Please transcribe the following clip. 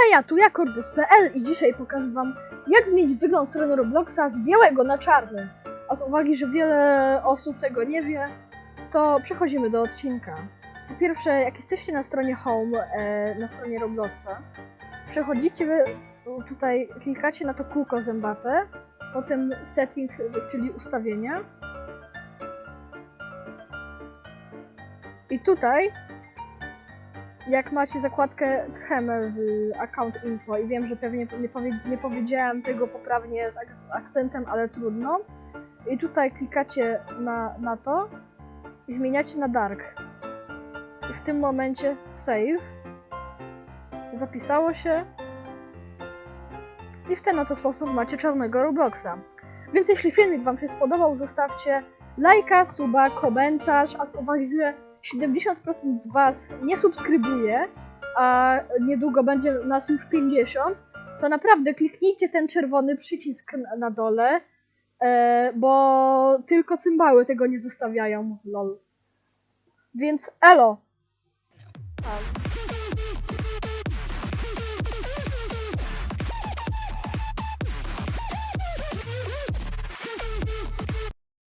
Heja, tu ja Cordes.pl i dzisiaj pokażę wam jak zmienić wygląd strony Robloxa z białego na czarny. A z uwagi, że wiele osób tego nie wie, to przechodzimy do odcinka. Po pierwsze, jak jesteście na stronie Home, e, na stronie Robloxa, przechodzicie tutaj, klikacie na to kółko zębate, potem Settings, czyli ustawienia. I tutaj jak macie zakładkę Theme w Account Info i wiem, że pewnie nie, powie, nie powiedziałem tego poprawnie z ak z akcentem, ale trudno. I tutaj klikacie na, na to i zmieniacie na Dark. I w tym momencie Save. Zapisało się. I w ten oto sposób macie czarnego Robloxa. Więc jeśli filmik Wam się spodobał, zostawcie lajka, suba, komentarz, a z uwagi, 70% z Was nie subskrybuje, a niedługo będzie nas już 50, to naprawdę kliknijcie ten czerwony przycisk na- dole, e, bo tylko cymbały tego nie zostawiają, lol. Więc elo! A,